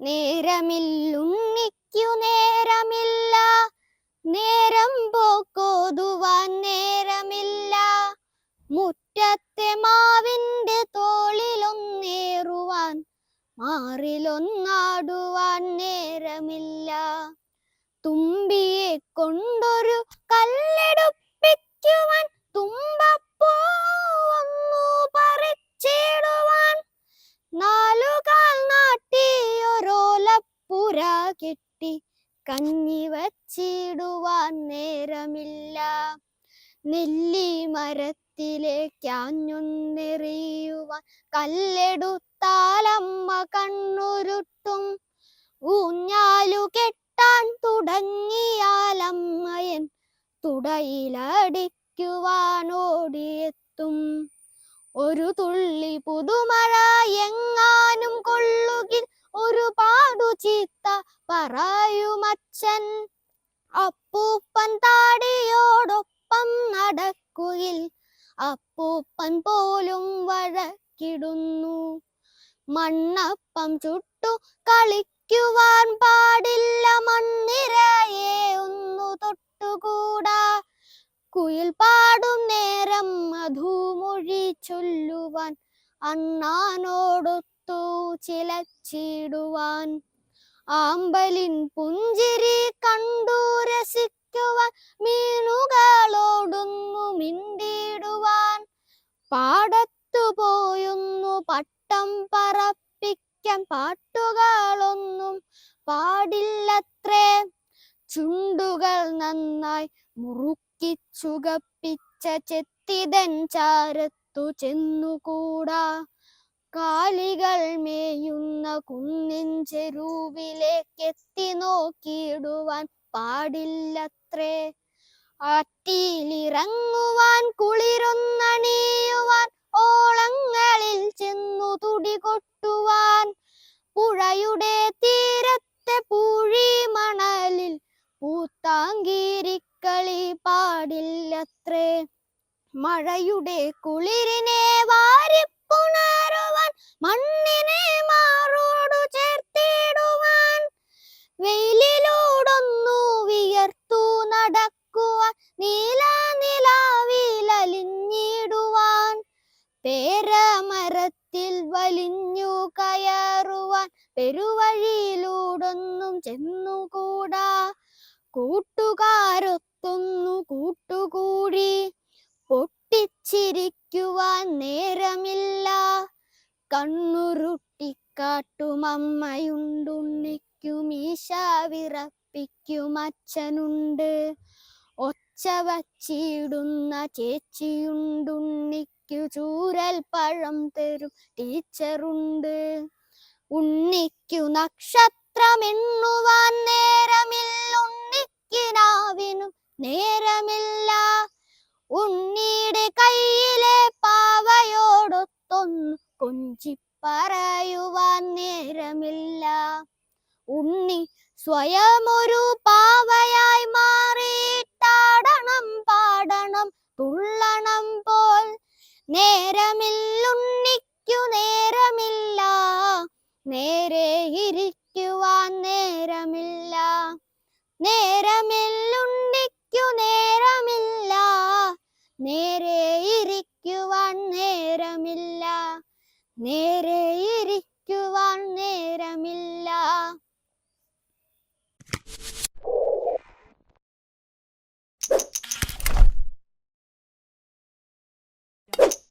നേരമില്ലുണ്ണിക്കു നേരമില്ല. നേരം പോക്കോതുവാൻ നേരമില്ല. മുറ്റത്തെ മാവിന്റെ തോളിലൊന്നേറുവാൻ മാറിലൊന്നാടുവാൻ നേരമില്ല. തുമ്പിയെ കൊണ്ടൊരു കല്ലെടുപ്പിക്കുവാൻ തുമ്പപ്പൂവൊന്നു കെട്ടി കഞ്ഞി വച്ചിടുവാൻ നേരമില്ല. നെല്ലി മരത്തിലേക്കാഞ്ഞൊന്നെറിയുവാൻ കല്ലെടുത്താലമ്മ കണ്ണുരുട്ടും. ഊഞ്ഞാലു കെട്ടാൻ തുടങ്ങിയാലമ്മയൻ തുടയിലടിക്കുവാനോടിയെത്തും. ഒരു തുള്ളി പുതുമഴ പറയുമച്ഛൻ അപ്പൂപ്പൻ താടിയോടൊപ്പം നടക്കുകിൽ അപ്പൂപ്പൻ പോലും വഴക്കിടുന്നു. മണ്ണപ്പം ചുട്ടു കളിക്കുവാൻ പാടില്ല മണ്ണിരയെ ഒന്നു തൊട്ടുകൂടാ. കുയിൽ പാടും നേരം മധുമൊഴി ചൊല്ലുവാൻ അണ്ണാനോടൊത്തു ചിലച്ചിടുവാൻ. ആമ്പലിൻ പുഞ്ചിരി കണ്ടു രസിക്കുവാൻ മീനുകളോടുന്നു മിണ്ടിടുവാൻ പാടത്തു പോയൊന്നു പട്ടം പറപ്പിക്കാൻ പാട്ടുകളൊന്നും പാടില്ലത്രേ. ചുണ്ടുകൾ നന്നായി മുറുക്കി ചുകപ്പിച്ച ചെത്തിതൻ ചാരത്തു ചെന്നുകൂടാ. കാലികൾ മേയുന്ന കുന്നിൻ ചെരുവിലേക്കെത്തി നോക്കിയിടുവാൻ പാടില്ലത്രേ. ആറ്റിലിറങ്ങുവാൻ കുളിരൊന്നണിയുവാൻ ഓളങ്ങളിൽ ചെന്നു തുടികൊട്ടുവാൻ പുഴയുടെ തീരത്തെ പൂഴി മണലിൽ പൂത്താങ്കീരിക്കളി പാടില്ലത്രേ. മഴയുടെ കുളിരിനെ പെരുവഴിയിലൂടൊന്നും ചെന്നുകൂടാ. കൂട്ടുകാരൊത്തൊന്നു കൂട്ടുകൂടി. പൊട്ടിച്ചിരിക്കുവാൻ നേരമില്ല. കണ്ണുരുട്ടിക്കാട്ടുമമ്മയുണ്ടുണ്ണിക്കും ഈശ വിറപ്പിക്കും അച്ഛനുണ്ട് ഒച്ച വച്ചിടുന്ന ചേച്ചിയുണ്ടുണ്ണിക്കു ചൂരൽ പഴം തരും ടീച്ചറുണ്ട്. ഉണ്ണിക്കു നക്ഷത്രമെണ്ണുവാൻ നേരമില്ലുണ്ണിക്കിനാവിനും നേരമില്ല. ഉണ്ണിയുടെ കയ്യിലെ പാവയോടൊത്തൊന്നു കൊഞ്ചി പറയുവാൻ നേരമില്ല. ഉണ്ണി സ്വയമൊരു പാവയായി മാറിയിട്ടാടണം പാടണം തുള്ളണം പോൽ. നേരമില്ലുണ്ണിക്കു നേരമില്ല. നേരെ ഇരിക്കുവാൻ നേരമില്ല. നേരമില്ലുണ്ടിക്കു നേരമില്ല. നേരെ ഇരിക്കുവാൻ നേരമില്ല. നേരെ